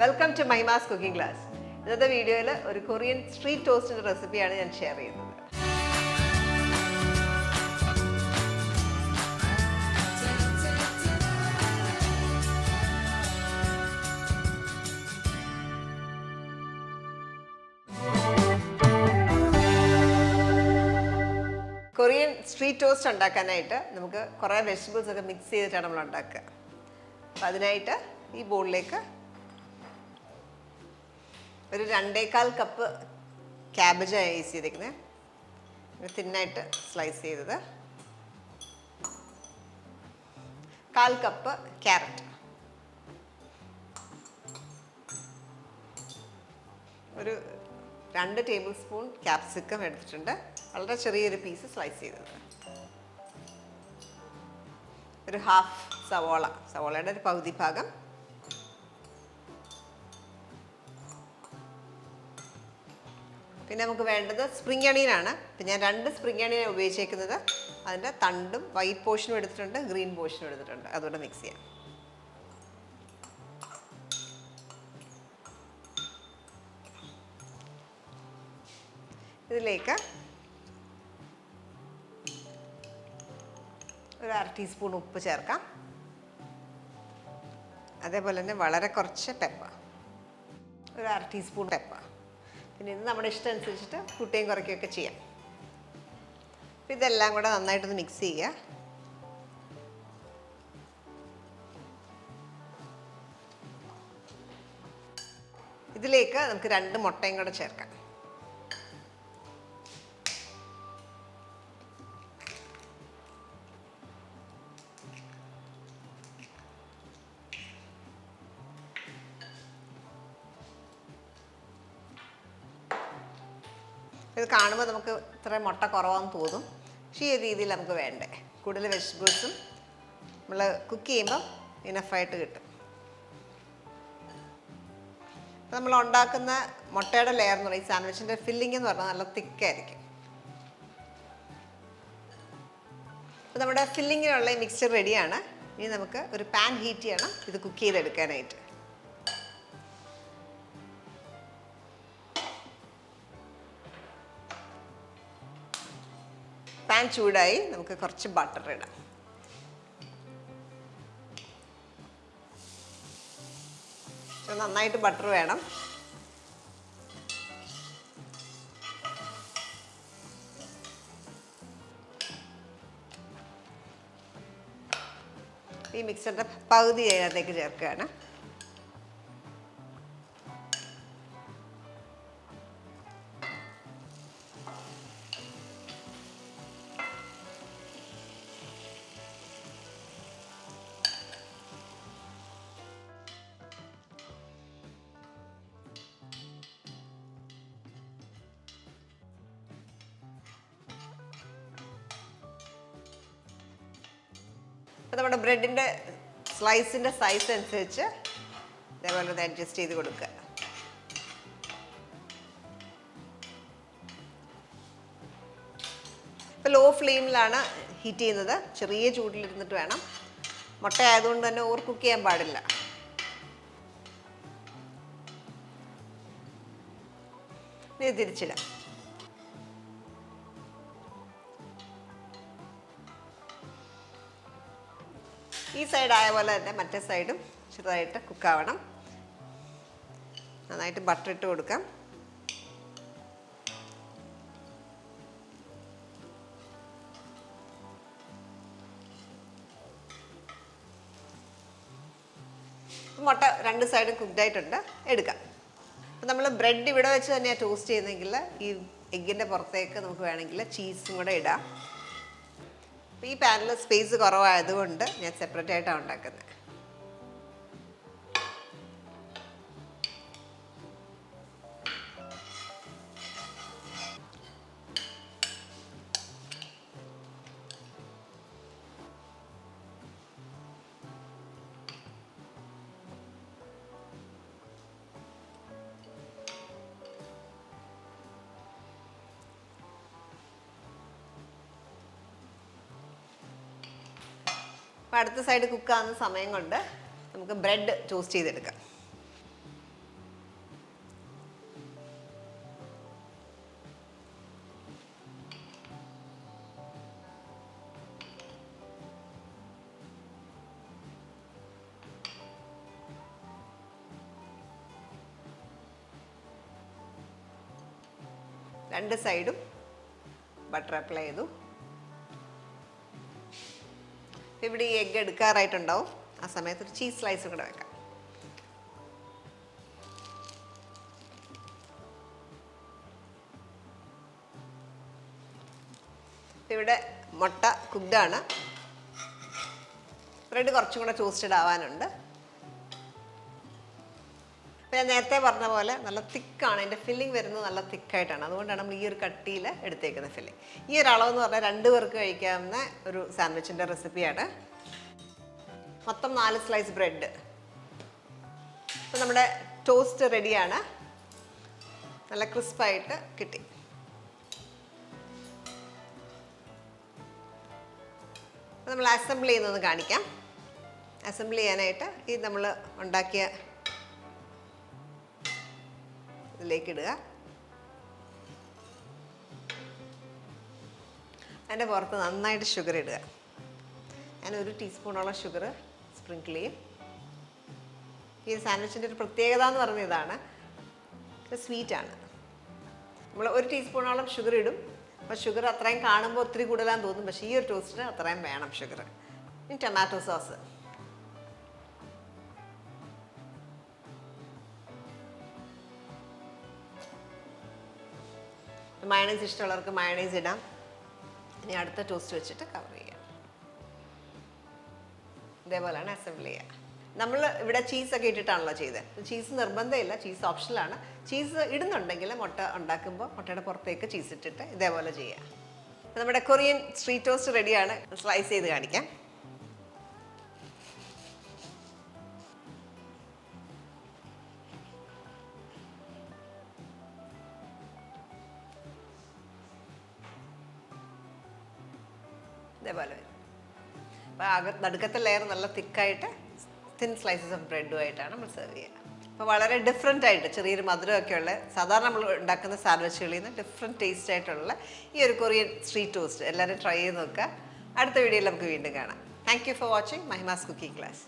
Welcome to Mahima's cooking class ഇന്നത്തെ വീഡിയോയിൽ ഒരു കൊറിയൻ സ്ട്രീറ്റ് ടോസ്റ്റിന്റെ റെസിപ്പിയാണ് ഞാൻ ഷെയർ ചെയ്യുന്നത്. കൊറിയൻ സ്ട്രീറ്റ് ടോസ്റ്റ് ഉണ്ടാക്കാനായിട്ട് നമുക്ക് കുറേ വെജിറ്റബിൾസ് ഒക്കെ മിക്സ് ചെയ്തിട്ടാണ് നമ്മൾ ഉണ്ടാക്കുക. അപ്പം അതിനായിട്ട് ഈ ബോളിലേക്ക് ഒരു രണ്ടേകാൽ കപ്പ് ക്യാബേജാണ് യൂസ് ചെയ്തിരിക്കുന്നത് തിന്നായിട്ട് സ്ലൈസ് ചെയ്തത്. കാൽ കപ്പ് ക്യാരറ്റ് ഒരു രണ്ട് ടേബിൾ സ്പൂൺ ക്യാപ്സിക്കം എടുത്തിട്ടുണ്ട്. വളരെ ചെറിയൊരു പീസ് സ്ലൈസ് ചെയ്തത്. ഒരു ഹാഫ് സവോള. സവോളയുടെ ഒരു പകുതി ഭാഗം പിന്നെ നമുക്ക് വേണ്ടത് സ്പ്രിംഗ് അണിയനാണ് ഇപ്പം ഞാൻ രണ്ട് സ്പ്രിംഗ് അണിയനാണ് ഉപയോഗിച്ചേക്കുന്നത്. അതിന്റെ തണ്ടും വൈറ്റ് പോർഷനും എടുത്തിട്ടുണ്ട് ഗ്രീൻ പോർഷനും എടുത്തിട്ടുണ്ട്. അതുകൊണ്ട് മിക്സ് ചെയ്യാം. ഇതിലേക്ക് ഒരു അര ടീസ്പൂൺ ഉപ്പ് ചേർക്കാം. അതേപോലെ തന്നെ വളരെ കുറച്ച് പെപ്പ ഒരു അര ടീസ്പൂൺ പെപ്പ പിന്നെ ഇത് നമ്മുടെ ഇഷ്ടം അനുസരിച്ചിട്ട് കൂട്ടുകയും കുറയ്ക്കുകയൊക്കെ ചെയ്യാം. അപ്പം ഇതെല്ലാം കൂടെ നന്നായിട്ടൊന്ന് മിക്സ് ചെയ്യുക. ഇതിലേക്ക് നമുക്ക് രണ്ട് മുട്ടയും കൂടെ ചേർക്കാം. ഇത് കാണുമ്പോൾ നമുക്ക് ഇത്ര മുട്ട കുറവാന്ന് തോന്നും. പക്ഷേ ഈ രീതിയിൽ നമുക്ക് വേണ്ടേ. കൂടുതൽ വെജിറ്റബിൾസും നമ്മൾ കുക്ക് ചെയ്യുമ്പോൾ ഇനഫായിട്ട് കിട്ടും. നമ്മൾ ഉണ്ടാക്കുന്ന മുട്ടയുടെ ലെയർ എന്ന് പറയുന്നത് ഈ സാൻഡ്വിച്ചിന്റെ ഫില്ലിംഗ് എന്ന് പറഞ്ഞാൽ നല്ല തിക്കായിരിക്കും. അപ്പോൾ നമ്മുടെ ഫില്ലിങ്ങിനുള്ള മിക്സ്ചർ റെഡിയാണ് ഇനി നമുക്ക് ഒരു പാൻ ഹീറ്റ് ചെയ്യണം. ഇത് കുക്ക് ചെയ്തെടുക്കാനായിട്ട്. പാൻ ചൂടായി നമുക്ക് കുറച്ച് ബട്ടർ ഇടാം. നന്നായിട്ട് ബട്ടർ വേണം. ഈ മിക്സറിന്റെ പകുതി അതിനകത്തേക്ക് ചേർക്കുകയാണ്. അപ്പോൾ നമ്മുടെ ബ്രെഡിന്റെ സ്ലൈസിന്റെ സൈസ് അനുസരിച്ച് ഇതേപോലെ ഒന്ന് അഡ്ജസ്റ്റ് ചെയ്ത് കൊടുക്കുക. ഇപ്പോൾ ലോ ഫ്ലെയിമിലാണ് ഹീറ്റ് ചെയ്യുന്നത്. ചെറിയ ചൂടിലിരുന്നിട്ട് വേണം. മുട്ട ആയതുകൊണ്ട് തന്നെ ഓവർ കുക്ക് ചെയ്യാൻ പാടില്ല. ഇത് തിരിച്ചിടാം. ഈ സൈഡ് ആയ പോലെ തന്നെ മറ്റേ സൈഡും ചെറുതായിട്ട് കുക്കാവണം. നന്നായിട്ട് ബട്ടർ ഇട്ട് കൊടുക്കാം. മുട്ട രണ്ട് സൈഡും കുക്ക്ഡ് ആയിട്ടുണ്ട്. എടുക്കാം. അപ്പം നമ്മൾ ബ്രെഡ് ഇവിടെ വെച്ച് തന്നെയാണ് ടോസ്റ്റ് ചെയ്യുന്നതെങ്കിൽ ഈ എഗ്ഗിന്റെ പുറത്തേക്ക് നമുക്ക് വേണമെങ്കിൽ ചീസും കൂടെ ഇടാം. ഈ പാനൽ സ്പേസ് കുറവായതുകൊണ്ട് ഞാൻ സെപ്പറേറ്റ് ആയിട്ടാണ് ഉണ്ടാക്കുന്നത്. അപ്പോൾ അടുത്ത സൈഡ് കുക്കാവുന്ന സമയം കൊണ്ട് നമുക്ക് ബ്രെഡ് ടോസ്റ്റ് ചെയ്തെടുക്കാം. രണ്ട് സൈഡും ബട്ടർ അപ്ലൈ ചെയ്തു. ഇവിടെ ഈ എഗ്ഗ് എടുക്കാറായിട്ടുണ്ടാവും. ആ സമയത്ത് ഒരു ചീസ് സ്ലൈസ് കൂടെ വെക്കാം. ഇവിടെ മുട്ട കുക്ഡാണ് ബ്രെഡ് കുറച്ചും കൂടെ ടോസ്റ്റഡ് ആവാനുണ്ട്. അപ്പോൾ ഞാൻ നേരത്തെ പറഞ്ഞ പോലെ നല്ല തിക്കാണ്. അതിന്റെ ഫില്ലിംഗ് വരുന്നത് നല്ല തിക്കായിട്ടാണ്. അതുകൊണ്ടാണ് നമ്മൾ ഈ ഒരു കട്ടിയിൽ എടുത്തേക്കുന്ന ഫില്ലിംഗ് ഈ ഒരു അളവെന്ന് പറഞ്ഞാൽ രണ്ട് പേർക്ക് കഴിക്കാവുന്ന ഒരു സാൻഡ്വിച്ചിന്റെ റെസിപ്പിയാണ്. മൊത്തം നാല് സ്ലൈസ് ബ്രെഡ് ഇപ്പം നമ്മുടെ ടോസ്റ്റ് റെഡിയാണ് നല്ല ക്രിസ്പായിട്ട് കിട്ടി. നമ്മൾ അസംബിൾ ചെയ്യുന്നത് കാണിക്കാം. അസംബിൾ ചെയ്യാനായിട്ട് ഈ നമ്മൾ ഉണ്ടാക്കിയ ഇതിലേക്ക് ഇടുക അതിന്റെ പുറത്ത് നന്നായിട്ട് ഷുഗർ ഇടുക. ഞാൻ ഒരു ടീസ്പൂണോളം ഷുഗർ സ്പ്രിങ്കിൾ ചെയ്യും. ഈ സാൻഡ്വിച്ചിന്റെ ഒരു പ്രത്യേകത എന്ന് പറഞ്ഞ ഇതാണ്. ഇത് സ്വീറ്റാണ് നമ്മൾ ഒരു ടീസ്പൂണോളം ഷുഗർ ഇടും. അപ്പോൾ ഷുഗർ അത്രയും കാണുമ്പോൾ ഒത്തിരി കൂടുതലാന്ന് തോന്നും. പക്ഷേ ഈ ഒരു ടോസ്റ്റിന് അത്രയും വേണം ഷുഗർ ഇനി ടൊമാറ്റോ സോസ് മയണൈസ് ഇഷ്ടമുള്ളവർക്ക് മയണൈസ് ഇടാം. ഇനി അടുത്ത ടോസ്റ്റ് വെച്ചിട്ട് കവർ ചെയ്യാം. ഇതേപോലെയാണ് അസംബിൾ ചെയ്യുക നമ്മൾ ഇവിടെ ചീസൊക്കെ ഇട്ടിട്ടാണല്ലോ ചെയ്തത് ചീസ് നിർബന്ധമില്ല ചീസ് ഓപ്ഷനിലാണ് ചീസ് ഇടുന്നുണ്ടെങ്കിൽ മുട്ട ഉണ്ടാക്കുമ്പോൾ മുട്ടയുടെ പുറത്തേക്ക് ചീസ് ഇട്ടിട്ട് ഇതേപോലെ ചെയ്യാം. നമ്മുടെ കൊറിയൻ സ്ട്രീറ്റ് ടോസ്റ്റ് റെഡിയാണ് സ്ലൈസ് ചെയ്ത് കാണിക്കാം. ഇതേപോലെ വരും. അപ്പോൾ അക നടുക്കത്തെ ലെയർ നല്ല തിക്കായിട്ട് തിൻ സ്ലൈസസ് ഓഫ് ബ്രെഡുമായിട്ടാണ് നമ്മൾ സെർവ് ചെയ്യുക. അപ്പോൾ വളരെ ഡിഫറെന്റ് ആയിട്ട് ചെറിയൊരു മധുരമൊക്കെ ഉള്ള സാധാരണ നമ്മൾ ഉണ്ടാക്കുന്ന സാൻഡ്വിച്ചുകളിൽ നിന്ന് ഡിഫറെന്റ് ടേസ്റ്റ് ആയിട്ടുള്ള ഈ ഒരു കൊറിയൻ സ്ട്രീറ്റ് ടോസ്റ്റ് എല്ലാവരും ട്രൈ ചെയ്ത് നോക്കുക. അടുത്ത വീഡിയോയിൽ നമുക്ക് വീണ്ടും കാണാം. Thank you for watching Mahima's cooking class